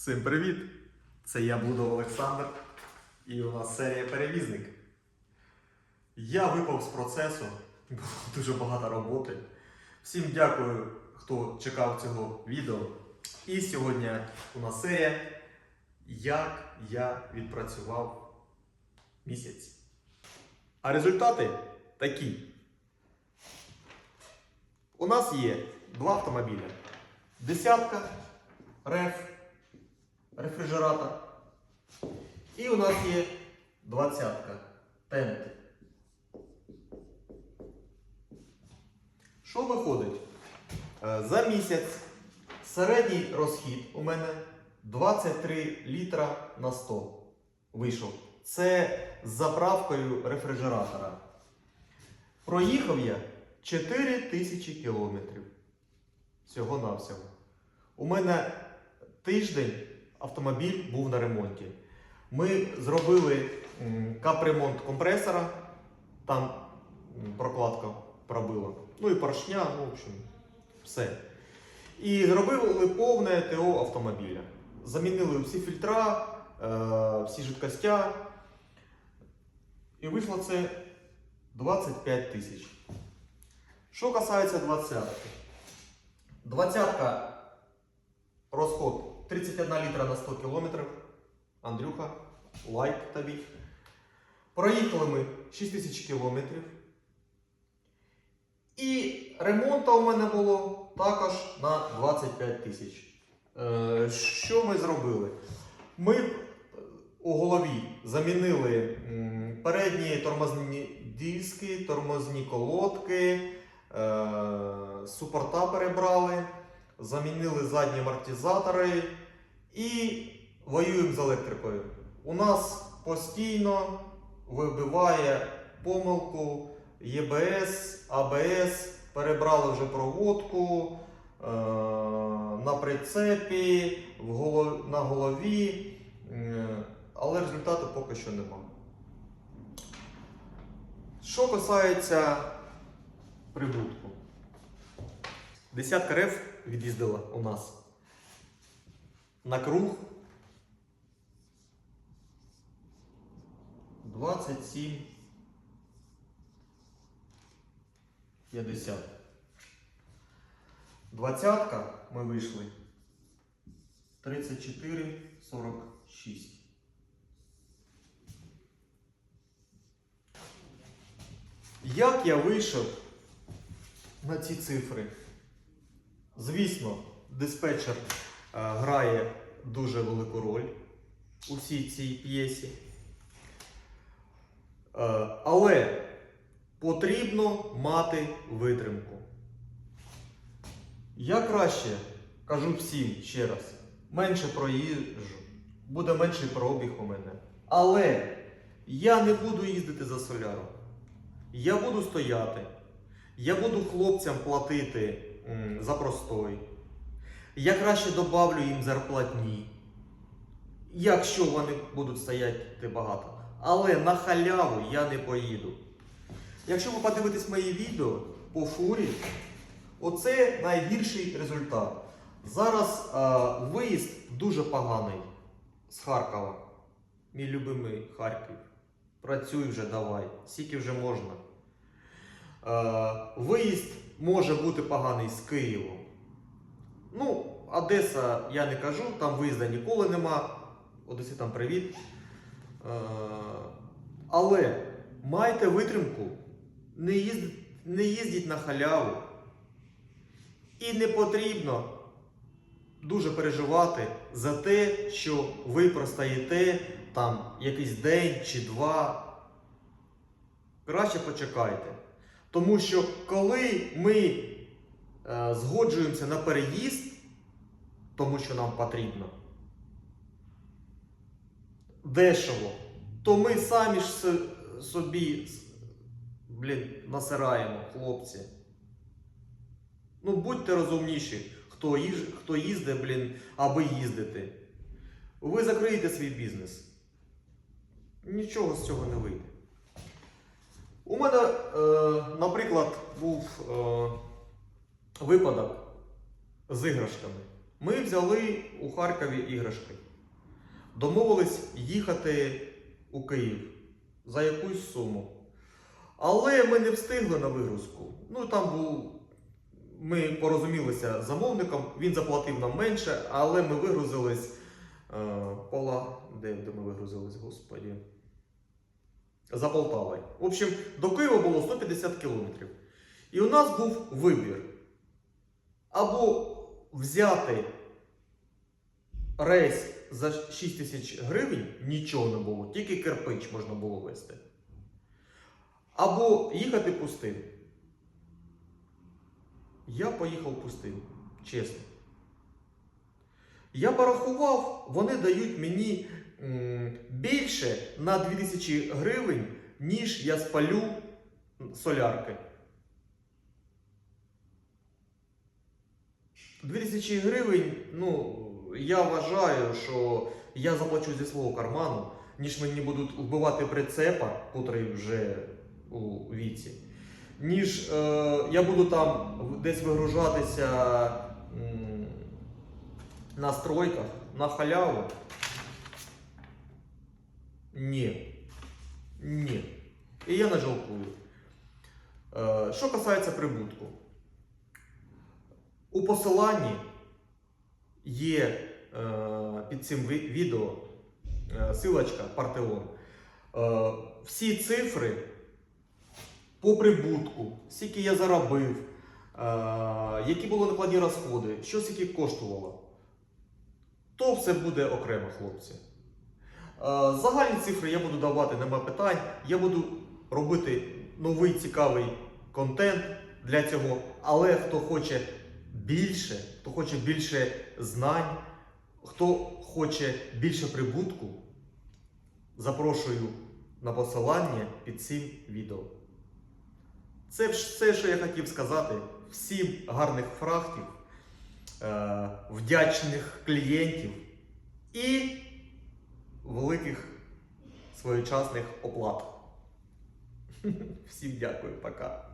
Всім привіт! Це я Будов Олександр і у нас серія Перевізник. Я випав з процесу, було дуже багато роботи. Всім дякую, хто чекав цього відео. І сьогодні у нас серія Як я відпрацював місяць. А результати такі. У нас є два автомобіля. Десятка, реф, рефрижератор. І у нас є двадцятка, тент. Що виходить? Е, За місяць середній розхід у мене 23 літра на 100 вийшов. Це з заправкою рефрижератора. Проїхав я 4 тисячі кілометрів. Всього-навсього. У мене тиждень автомобіль був на ремонті. Ми зробили капремонт компресора, там прокладка пробила. Ну і поршня, ну, в общем, все. І зробили повне ТО автомобіля. Замінили всі фільтра, е, всі жидкостя. І вийшло це 25 тисяч. Що касається двадцятки. Двадцятка розход 31 літра на 100 кілометрів. Андрюха, лайк тобі. Проїхали ми 6 тисяч кілометрів. І ремонту у мене було також на 25 тисяч. Е, Що ми зробили? Ми е, у голові замінили передні тормозні диски, тормозні колодки, е, супорта перебрали, замінили задні амортизатори і воюємо з електрикою. У нас постійно вибиває помилку ЄБС, АБС, перебрали вже проводку е, на прицепі, на голові, але результату поки що нема. Що касається прибутку. Десятка рев від'їздила у нас на круг 27 50. Двадцятка ми вийшли 34 46. Як я вийшов на ці цифри? Звісно, диспетчер е, грає дуже велику роль у всій цій п'єсі. Е, але потрібно мати витримку. Я краще кажу всім ще раз, менше проїжджу, буде менший пробіг у мене. Але я не буду їздити за соляром. Я буду стояти. Я буду хлопцям платити за простой. Я краще добавлю їм зарплатні. Якщо вони будуть стояти багато. Але на халяву я не поїду. Якщо ви подивитесь мої відео по фурі, оце найгірший результат. Зараз а, виїзд дуже поганий з Харкова. Мій любимий Харків. Працюй вже давай, скільки вже можна. Е, виїзд може бути поганий з Києвом. Ну, Одеса я не кажу, там виїзда ніколи нема. Одесі там привіт. Е, але майте витримку, не, їзд, не їздіть на халяву. І не потрібно дуже переживати за те, що ви простоїте там якийсь день чи два. Краще почекайте. Тому що коли ми е, згоджуємося на переїзд, тому що нам потрібно дешево, то ми самі ж собі блін, насираємо, хлопці. Ну, будьте розумніші, хто, їж, хто їздить, блін, аби їздити. Ви закриєте свій бізнес. Нічого з цього не вийде. Мене, е, наприклад, був е, випадок з іграшками. Ми взяли у Харкові іграшки. Домовились їхати у Київ за якусь суму. Але ми не встигли на вигрузку. Ну там був. Ми порозумілися з замовником, він заплатив нам менше, але ми вигрузились. Е, пола. Де, де ми вигрузились, господі? За Полтавою. В общем, до Києва було 150 кілометрів. І у нас був вибір. Або взяти рейс за 6 тисяч гривень, нічого не було, тільки кирпич можна було вести. Або їхати пустим. Я поїхав пустим, чесно. Я порахував, вони дають мені більше на 2000 гривень, ніж я спалю солярки. 2000 гривень, ну, я вважаю, що я заплачу зі свого карману, ніж мені будуть вбивати прицепа, котрий вже у віці, ніж е, я буду там десь вигружатися на стройках, на халяву. Ні. Ні. І я не жалкую. Е, що касається прибутку. У посиланні є е, під цим відео е, силочка Партеон. Всі цифри по прибутку, скільки я заробив, які були накладні розходи, що скільки коштувало. То все буде окремо, хлопці. Е, Загальні цифри я буду давати, нема питань. Я буду робити новий цікавий контент для цього. Але хто хоче більше, хто хоче більше знань, хто хоче більше прибутку, запрошую на посилання під цим відео. Це все, що я хотів сказати. Всім гарних фрахтів, е, вдячних клієнтів і великих своєчасних оплат. Всім дякую, пока.